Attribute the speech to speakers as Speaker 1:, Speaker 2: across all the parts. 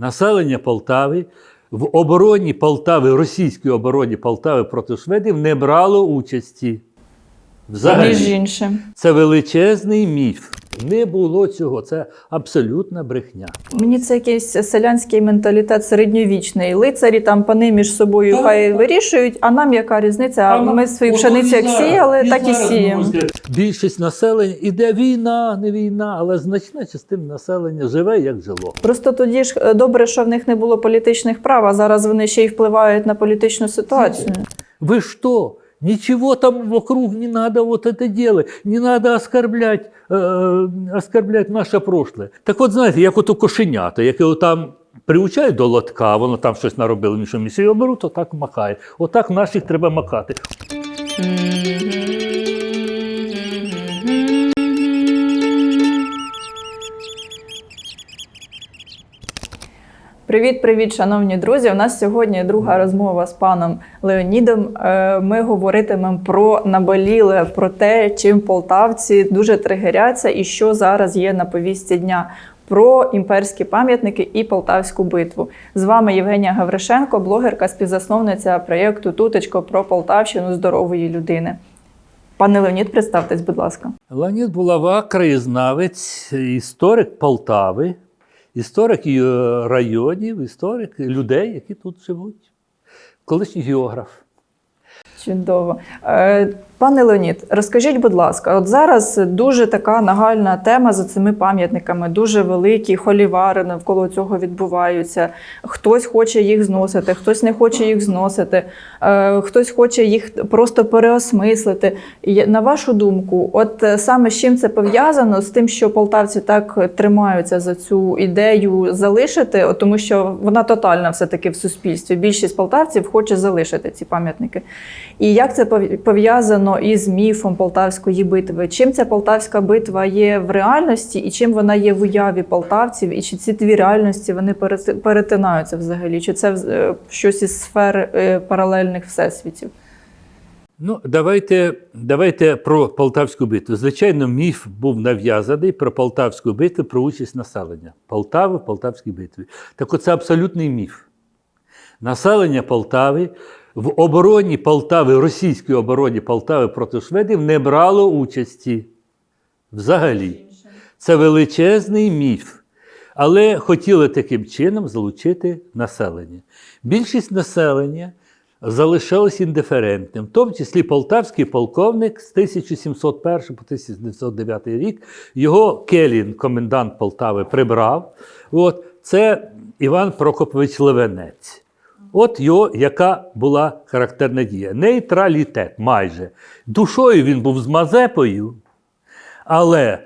Speaker 1: населення Полтави в обороні Полтави, російській обороні Полтави проти шведів не брало участі. Взагалі.
Speaker 2: Між іншим.
Speaker 1: Це величезний міф. Не було цього. Це абсолютна брехня.
Speaker 2: Мені це якийсь селянський менталітет середньовічний. Лицарі там пани між собою
Speaker 1: Так,
Speaker 2: хай
Speaker 1: так.
Speaker 2: вирішують, а нам яка різниця? А ми свою пшеницю як сіяли, так і сіємо.
Speaker 1: Більшість населення іде війна, не війна, але значна частина населення живе як жило.
Speaker 2: Просто тоді ж е, добре, що в них не було політичних прав, а зараз вони ще й впливають на політичну ситуацію.
Speaker 1: Вы что? Ничего там вокруг не надо вот это делать, не надо оскорблять, э, оскорблять наше прошлое. Так от знаєте, як ото кошенята, яке там приучають до лотка, воно там щось наробило, нічого місці, його беруть, отак махає. Отак наших треба махати.
Speaker 2: Привіт, привіт, шановні друзі. У нас сьогодні друга розмова з паном Леонідом. Е, Ми говоритимемо про наболіле, про те, чим полтавці дуже тригеряться і що зараз є на повістці дня. Про імперські пам'ятники і полтавську битву. З вами Євгенія Гавришенко, блогерка, співзасновниця проєкту Тутечко про Полтавщину здорової людини. Пане Леонід, представтесь, будь ласка.
Speaker 1: Леонід Булава, краєзнавець, історик Полтави, історик е, районів, історик людей, які тут живуть. Колишній географ.
Speaker 2: Чудово. Пане Леонід, розкажіть, будь ласка, от зараз дуже така нагальна тема за цими пам'ятниками, дуже великі холівари навколо цього відбуваються. Хтось хоче їх зносити, хтось не хоче їх зносити, е, хтось хоче їх просто переосмислити. На вашу думку, от е, саме з чим це пов'язано з тим, що полтавці так тримаються за цю ідею залишити, тому що вона тотальна все-таки в суспільстві. Більшість полтавців хоче залишити ці пам'ятники. І як це пов'я- пов'язано із міфом Полтавської битви? Чим ця полтавська битва є в реальності, і чим вона є в уяві полтавців, і чи ці дві реальності вони перетинаються взагалі? Чи це е, щось із сфер е, паралельних всесвітів?
Speaker 1: Ну, давайте, давайте про Полтавську битву. Звичайно, міф був нав'язаний про Полтавську битву, про участь населення. Полтави в Полтавській битві. Так оце абсолютний міф. Населення Полтави в обороні Полтави, російській обороні Полтави проти шведів не брало участі взагалі. Це величезний міф. Але хотіли таким чином залучити населення. Більшість населення залишалось індиферентним, в тому числі полтавський полковник з 1701 по 1909 рік. Його Келін, комендант Полтави, прибрав. От, це Іван Прокопович Левенець. От його яка була характерна дія. Нейтралітет майже. Душою він був з Мазепою, але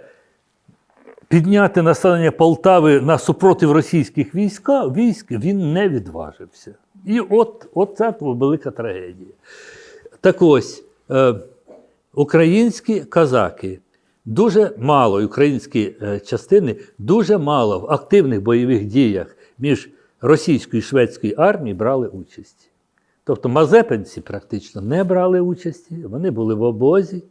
Speaker 1: підняти населення Полтави на супротив російських війська, військ він не відважився. І от, от це велика трагедія. Так ось, е, українські казаки дуже мало, українські е, частини дуже мало в активних бойових діях між російською і шведської армії брали участь. Тобто мазепинці практично не брали участі, вони були в обозі.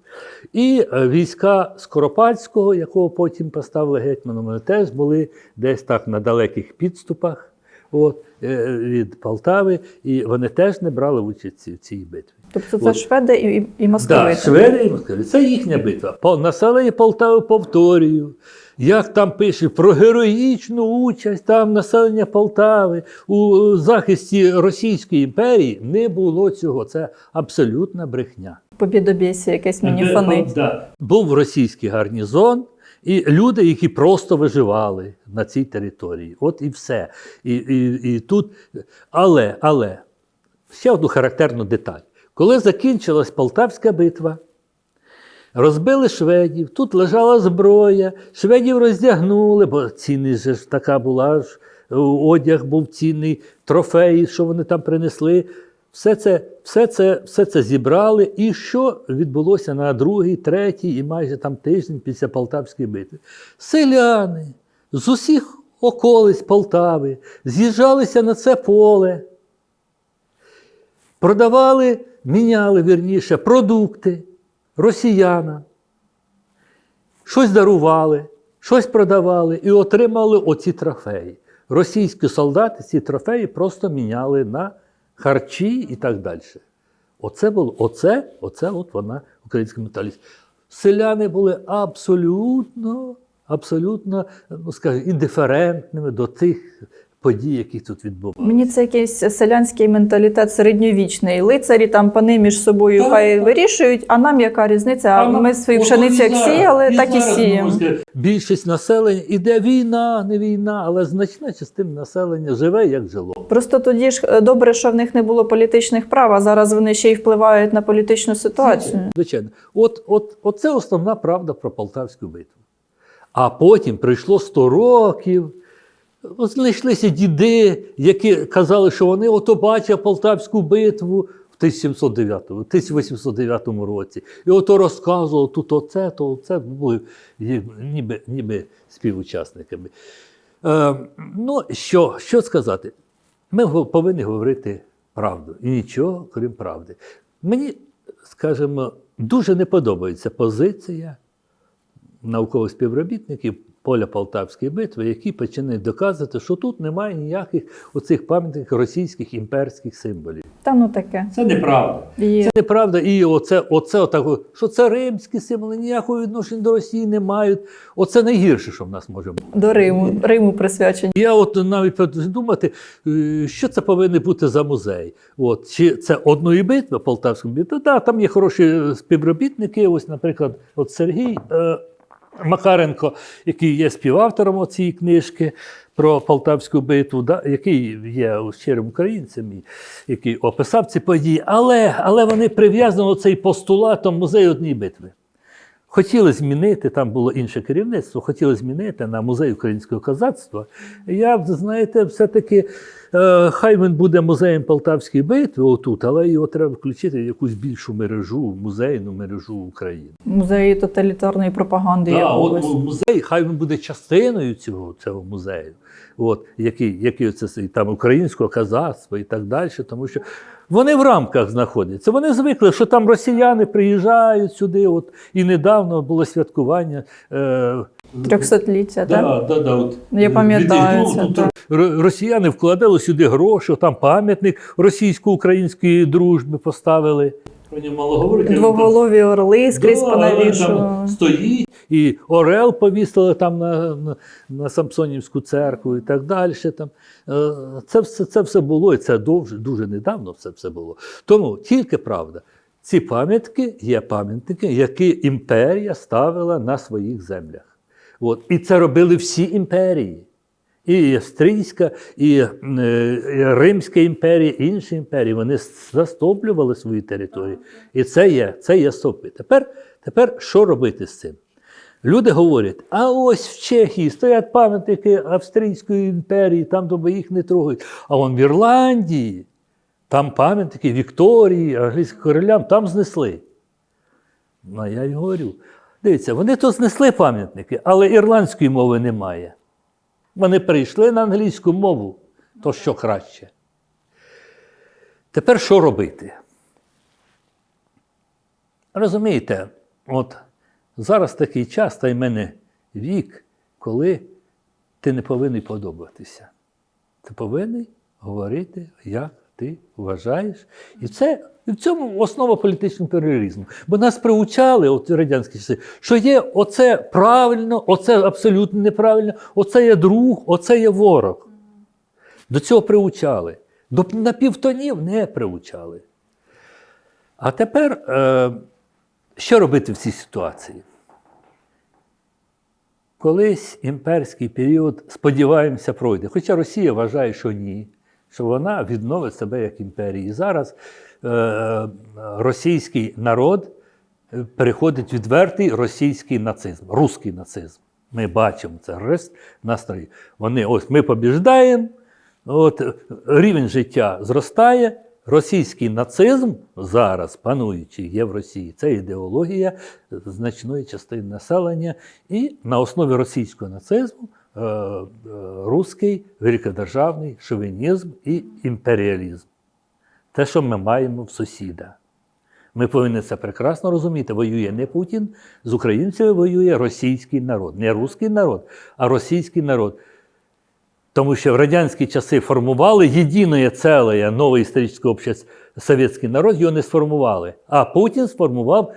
Speaker 1: І е, війська Скоропадського, якого потім поставили гетьманом, вони теж були десь так на далеких підступах от, е, від Полтави, і вони теж не брали участі в цій битві.
Speaker 2: Тобто це
Speaker 1: От.
Speaker 2: шведи і, і
Speaker 1: Да,
Speaker 2: московити.
Speaker 1: шведи і москалі. Це їхня битва. По населення Полтави повторюю. Як там пишуть про героїчну участь там населення Полтави у захисті Російської імперії, не було цього. Це абсолютна брехня.
Speaker 2: Побідобєсі якесь мені фонить.
Speaker 1: Да. Був російський гарнізон, і люди, які просто виживали на цій території. От і все. І, і, і тут. Але, але, ще одну характерну деталь. Коли закінчилась Полтавська битва, розбили шведів, тут лежала зброя, шведів роздягнули, бо ціни ж така була ж, одяг був цінний, трофеї, що вони там принесли. Все це, все, це, все це зібрали. І що відбулося на другий, третій і майже там тиждень після Полтавської битви? Селяни з усіх околиць Полтави з'їжджалися на це поле, продавали, міняли вірніше продукти росіянам, щось дарували, щось продавали і отримали оці трофеї. російські солдати ці трофеї просто міняли на харчі і так далі. Оце було, оце, оце от вона, українська менталість. Селяни були абсолютно, абсолютно, ну скажімо, індиферентними до тих подій, які тут відбувалися.
Speaker 2: Мені це якийсь селянський менталітет середньовічний. Лицарі там пани між собою
Speaker 1: Так,
Speaker 2: хай
Speaker 1: так.
Speaker 2: вирішують, а нам яка різниця? А ми свою пшеницю як
Speaker 1: зараз,
Speaker 2: сіяли, так і сіємо.
Speaker 1: Більшість населення іде війна, не війна, але значна частина населення живе як жило.
Speaker 2: Просто тоді ж е, добре, що в них не було політичних прав, а зараз вони ще й впливають на політичну ситуацію.
Speaker 1: Звичайно, от, от, от це основна правда про Полтавську битву. А потім прийшло 100 років. Знайшлися діди, які казали, що вони ото бачать Полтавську битву в 1709, 1809 році. І ото розказували тут оце, то оце були ніби, ніби співучасниками. Е, ну, що, що сказати? Ми повинні говорити правду і нічого, крім правди. Мені, скажімо, дуже не подобається позиція наукових співробітників поля Полтавської битви, які починають доказувати, що тут немає ніяких оцих пам'ятників російських імперських символів.
Speaker 2: Та ну таке.
Speaker 1: Це неправда.
Speaker 2: Є.
Speaker 1: Це неправда. І оце, оце отако, що це римські символи, ніякого відношення до Росії не мають. Оце найгірше, що в нас може бути.
Speaker 2: До Риму, Риму присвячені.
Speaker 1: Я от навіть думати, е, що це повинен бути за музей. От, чи це одної битви, Полтавська битва? Да, там є хороші співробітники. Ось, наприклад, от Сергій е, Макаренко, який є співавтором цієї книжки про Полтавську битву, який є щирим українцем, який описав ці події. Але, але вони прив'язані цей постулатом музею однієї битви. Хотіли змінити, там було інше керівництво, хотіли змінити на музей українського козацтва. Я, знаєте, все-таки хай він буде музеєм Полтавської битви отут, але його треба включити в якусь більшу мережу, музейну мережу України.
Speaker 2: Музеї тоталітарної пропаганди
Speaker 1: Да, от музей, хай він буде частиною цього, цього музею, от, який, який це там українського казацтва і так далі, тому що вони в рамках знаходяться. Вони звикли, що там росіяни приїжджають сюди. От, і недавно було святкування. Е,
Speaker 2: Трьохсотліття, так?
Speaker 1: Да, да, да, от,
Speaker 2: Я пам'ятаю це,
Speaker 1: дому,
Speaker 2: так.
Speaker 1: тут ро- Росіяни вкладали сюди гроші, там пам'ятник російсько-української дружби поставили. Про нього мало говорити.
Speaker 2: Двоголові орли скрізь
Speaker 1: Да,
Speaker 2: понавішували.
Speaker 1: стоїть, і Орел повісили там на, на, на Самсонівську церкву і так далі. Там. Е, Це все, це все було, і це дуже, дуже недавно це все було. Тому тільки правда. Ці пам'ятки є пам'ятники, які імперія ставила на своїх землях. От. І це робили всі імперії. І Австрійська, і, е, і Римська імперія, і інші імперії, вони застоплювали свої території. І це є, це є стовпи. Тепер, тепер що робити з цим? Люди говорять: а ось в Чехії стоять пам'ятники Австрійської імперії, там доби їх не трогають. А вон в Ірландії, там пам'ятники Вікторії, англійським королям, там знесли. Ну, я й говорю. Дивіться, вони то знесли пам'ятники, але ірландської мови немає. Вони перейшли на англійську мову, то що краще. Тепер що робити? Розумієте, от зараз такий час, та й мене вік, коли ти не повинен подобатися. Ти повинен говорити, як ти вважаєш. І це і в цьому основа політичного тероризму. Бо нас приучали, от радянські часи, що є оце правильно, оце абсолютно неправильно, оце є друг, оце є ворог. До цього приучали. До напівтонів не приучали. А тепер, е, що робити в цій ситуації? Колись імперський період, сподіваємося, пройде. Хоча Росія вважає, що ні, що вона відновить себе як імперія. І зараз е, російський народ е, переходить відвертий російський нацизм, русський нацизм. Ми бачимо це рест настрої. Вони ось ми побіждаємо, от, е, рівень життя зростає. Російський нацизм зараз пануючий є в Росії. Це ідеологія значної частини населення, і на основі російського нацизму е, е, руський великодержавний шовінізм і імперіалізм. Те, що ми маємо в сусіда. Ми повинні це прекрасно розуміти. Воює не Путін, з українцями воює російський народ. Не русський народ, а російський народ. Тому що в радянські часи формували єдине ціле, нове історичне общество, совєтський народ його не сформували. А Путін сформував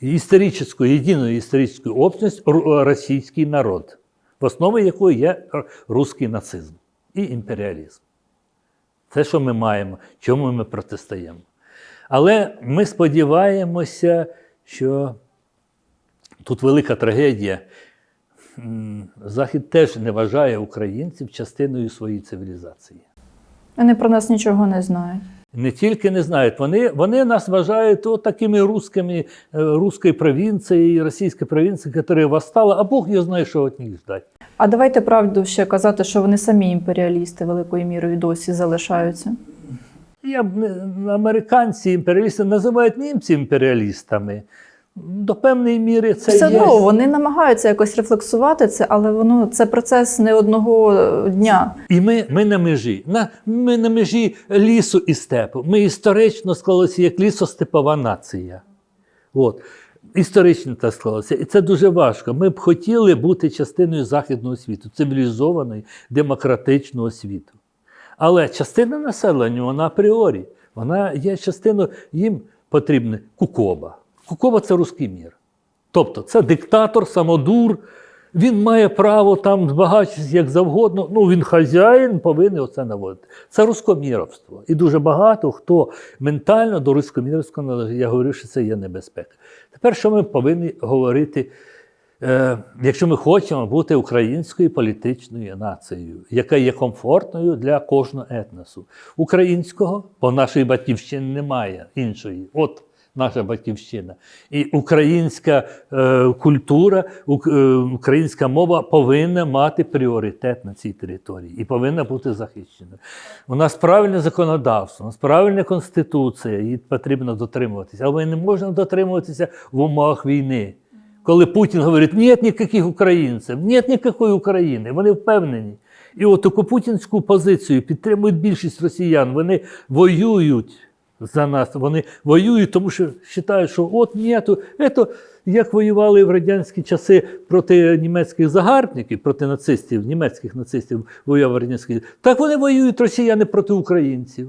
Speaker 1: історичну, єдину історичну общність російський народ, в основі якої є русський нацизм і імперіалізм. Це, що ми маємо, чому ми протистоїмо. Але ми сподіваємося, що тут велика трагедія. Захід теж не вважає українців частиною своєї цивілізації.
Speaker 2: Вони про нас нічого не знають.
Speaker 1: Не тільки не знають, вони, вони нас вважають от такими русскими, русської провінції, провінцією, російською провінцією, яка восстала, а Бог його знає, що від них ждать.
Speaker 2: А давайте правду ще казати, що вони самі імперіалісти великою мірою досі залишаються.
Speaker 1: Я б не- американці імперіалісти називають німці імперіалістами. До певної міри це
Speaker 2: Все
Speaker 1: є.
Speaker 2: одно вони намагаються якось рефлексувати це, але воно це процес не одного е, дня.
Speaker 1: І ми, ми на межі. На, ми на межі лісу і степу. Ми історично склалися як лісостепова нація. От. Історично так склалося. І це дуже важко. Ми б хотіли бути частиною західного світу, цивілізованої, демократичного світу. Але частина населення, вона апріорі, вона є частиною, їм потрібна кукоба. Кукоба це руський мір. Тобто це диктатор, самодур. Він має право там збагатитися як завгодно. Ну, він хазяїн, повинен оце наводити. Це руськоміровство. І дуже багато хто ментально до руськоміровського належить. Я говорю, що це є небезпека. Тепер що ми повинні говорити, е, якщо ми хочемо бути українською політичною нацією, яка є комфортною для кожного етносу. Українського, бо нашої батьківщини немає іншої. От наша батьківщина. І українська е, культура, е, українська мова повинна мати пріоритет на цій території і повинна бути захищена. У нас правильне законодавство, у нас правильна конституція, її потрібно дотримуватися. Але не можемо дотримуватися в умовах війни. Коли Путін говорить, нет ніяких українців, нет ніякої України, вони впевнені. І от таку путінську позицію підтримують більшість росіян. Вони воюють за нас. Вони воюють, тому що вважають, що от нету. Це як воювали в радянські часи проти німецьких загарбників, проти нацистів, німецьких нацистів воював радянський. Так вони воюють росіяни проти українців.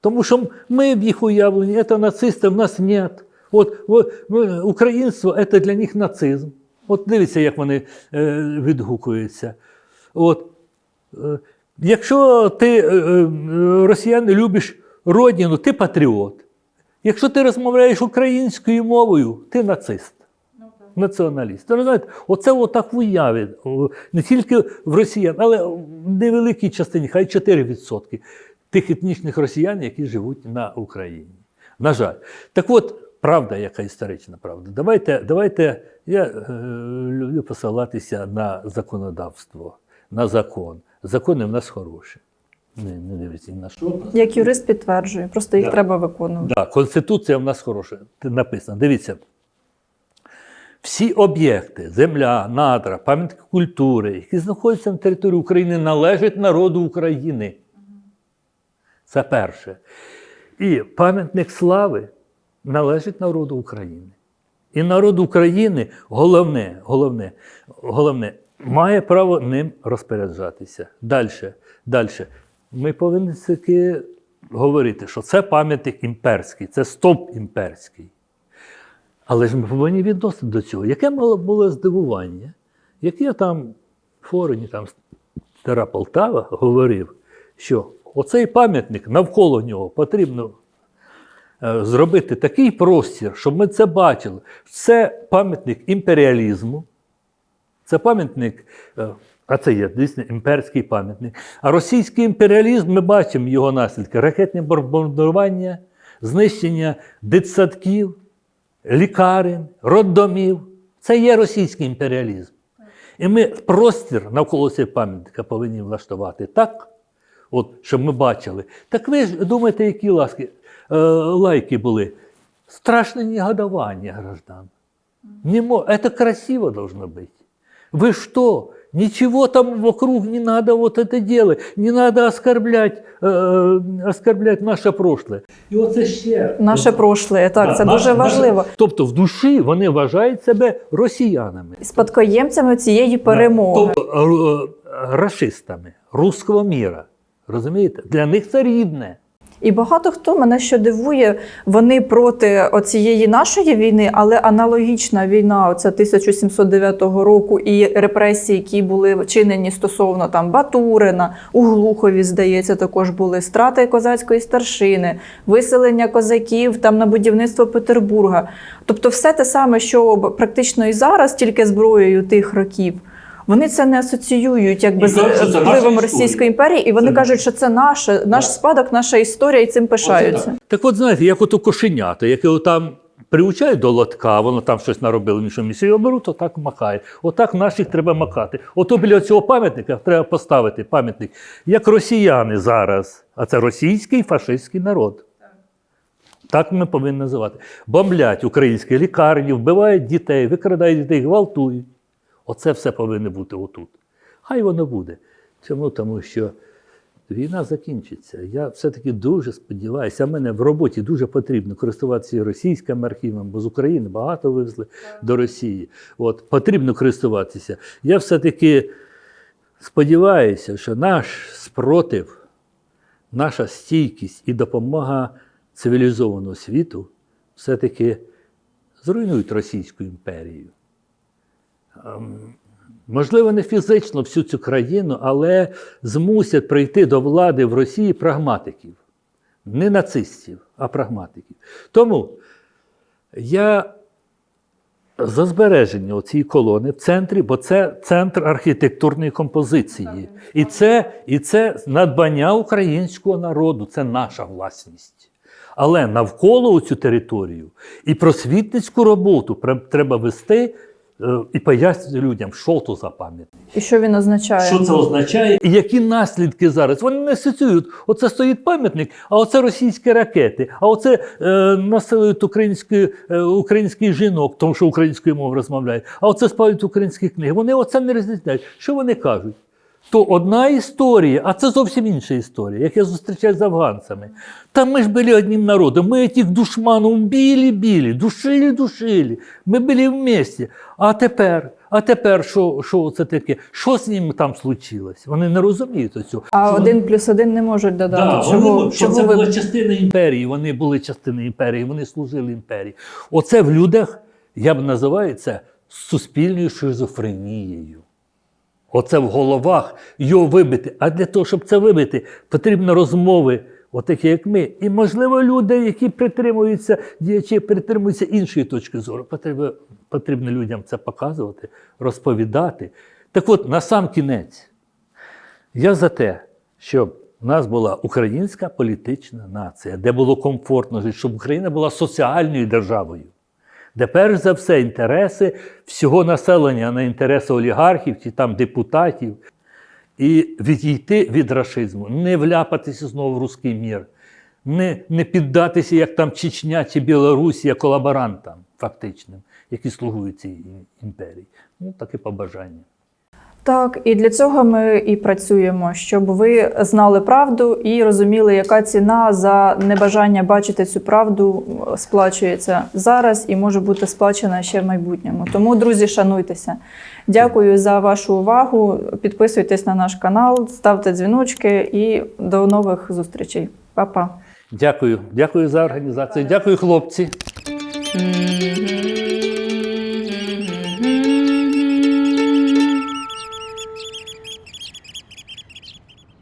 Speaker 1: Тому що ми в їх уявленні, це нацисти, в нас нет. От, от українство це для них нацизм. От дивіться, як вони е, відгукуються. От, е, якщо ти е, е, росіян любиш родину, ти патріот. Якщо ти розмовляєш українською мовою, ти нацист. Націоналіст. Ви знаєте, оце отак в уяві. Не тільки в росіян, але в невеликій частині, хай 4% тих етнічних росіян, які живуть на Україні. На жаль. Так от, правда, яка історична правда. Давайте, давайте я е, люблю посилатися на законодавство, на закон. Закони в нас хороші. Не, не дивіться ні на що.
Speaker 2: Як юрист підтверджує, просто їх
Speaker 1: Да.
Speaker 2: треба виконувати.
Speaker 1: Да, Конституція в нас хороша. Це написано. Дивіться. Всі об'єкти, земля, надра, пам'ятки культури, які знаходяться на території України, належать народу України. Це перше. І пам'ятник слави належить народу України. І народ України головне, головне, головне, має право ним розпоряджатися. Далі, далі. Ми повинні таки говорити, що це пам'ятник імперський, це стоп імперський. Але ж ми повинні відносити до цього. Яке мало було здивування? Як я там в форумі там Стара Полтава говорив, що оцей пам'ятник навколо нього потрібно е, зробити такий простір, щоб ми це бачили. Це пам'ятник імперіалізму, це пам'ятник, е, а це є дійсно імперський пам'ятник. А російський імперіалізм, ми бачимо його наслідки: ракетне бомбардування, знищення дитсадків, лікарень, роддомів. Це є російський імперіалізм. І ми простір навколо цього пам'ятника повинні влаштувати так, от, щоб ми бачили. Так ви ж думаєте, які ласки, е, лайки були? Страшне негодование граждан. Не мо... Это красиво должно быть. Вы что, Ничего там вокруг не надо вот это делать, не надо оскорблять, э, оскорблять наше прошлое. І оце ще.
Speaker 2: Наше прошле, так,
Speaker 1: Да,
Speaker 2: це
Speaker 1: наше-
Speaker 2: дуже важливо.
Speaker 1: наше- Тобто в душі вони вважають себе росіянами.
Speaker 2: Спадкоємцями цієї перемоги.
Speaker 1: Тобто расистами руського міра. Розумієте? Для них це рідне.
Speaker 2: І багато хто мене що дивує, вони проти оцієї нашої війни, але аналогічна війна, оця 1709 року, і репресії, які були вчинені стосовно там Батурина, у Глухові, здається, також були страти козацької старшини, виселення козаків там на будівництво Петербурга. Тобто, все те саме, що практично і зараз, тільки зброєю тих років. Вони це не асоціюють якби з впливом. Російської імперії, і вони
Speaker 1: Це
Speaker 2: кажуть, що це наше, наш
Speaker 1: Так.
Speaker 2: спадок, наша історія, і цим пишаються.
Speaker 1: Так от знаєте, як ото кошенята, яке там приучають до лотка, воно там щось наробило, між місці його беруть, то так махає. Отак наших треба макати. Ото біля цього пам'ятника треба поставити пам'ятник, як росіяни зараз, а це російський фашистський народ. Так ми повинні називати. Бомблять українські лікарні, вбивають дітей, викрадають дітей, гвалтують. Оце все повинно бути отут. Хай воно буде. Чому? Тому що війна закінчиться. Я все-таки дуже сподіваюся, а мене в роботі дуже потрібно користуватися російським архівом, бо з України багато вивезли до Росії. От, потрібно користуватися. Я все-таки сподіваюся, що наш спротив, наша стійкість і допомога цивілізованого світу все-таки зруйнують Російську імперію. Ем, Можливо, не фізично всю цю країну, але змусять прийти до влади в Росії прагматиків. Не нацистів, а прагматиків. Тому я за збереження цієї колони в центрі, бо це центр архітектурної композиції. І це, і це надбання українського народу, це наша власність. Але навколо цю територію і просвітницьку роботу треба вести і пояснює людям, що то за пам'ятник.
Speaker 2: І що він означає?
Speaker 1: Що це означає і які наслідки зараз? Вони не асоціюють. Оце стоїть пам'ятник, а оце російські ракети, а оце е, насилують українські, е, українських жінок, тому що українською мовою розмовляють, а оце спалюють українські книги. Вони оце не розрізняють. Що вони кажуть? То одна історія, а це зовсім інша історія, як я зустрічаюся з афганцями. Та ми ж були одним народом, ми цих душманів били-били, душили, душили. Ми були вместе. А тепер, а тепер що, що це таке? Що з ними там случилось? Вони не розуміють цього.
Speaker 2: А
Speaker 1: Що
Speaker 2: один плюс один не можуть додати.
Speaker 1: Да,
Speaker 2: чого
Speaker 1: вони,
Speaker 2: чого
Speaker 1: це
Speaker 2: ви
Speaker 1: була частина імперії, вони були частиною імперії, вони служили імперії. Оце в людях, я б називаю це суспільною шизофренією. Оце в головах його вибити. А для того, щоб це вибити, потрібно розмови, отакі, як ми. І, можливо, люди, які притримуються, діячі притримуються іншої точки зору. Потрібно, потрібно людям це показувати, розповідати. Так от, на сам кінець, я за те, щоб у нас була українська політична нація, де було комфортно жити, щоб Україна була соціальною державою, де перш за все інтереси всього населення, а не інтереси олігархів чи там депутатів, і відійти від рашизму, не вляпатися знову в русський мір, не, не піддатися, як там Чечня чи Білорусія, колаборантам фактичним, які слугують цій імперії. Ну, таке побажання.
Speaker 2: Так, і для цього ми і працюємо, щоб ви знали правду і розуміли, яка ціна за небажання бачити цю правду сплачується зараз і може бути сплачена ще в майбутньому. Тому, друзі, шануйтеся. Дякую за вашу увагу. Підписуйтесь на наш канал, ставте дзвіночки і до нових зустрічей. Па-па.
Speaker 1: Дякую, дякую за організацію. Дякую, хлопці.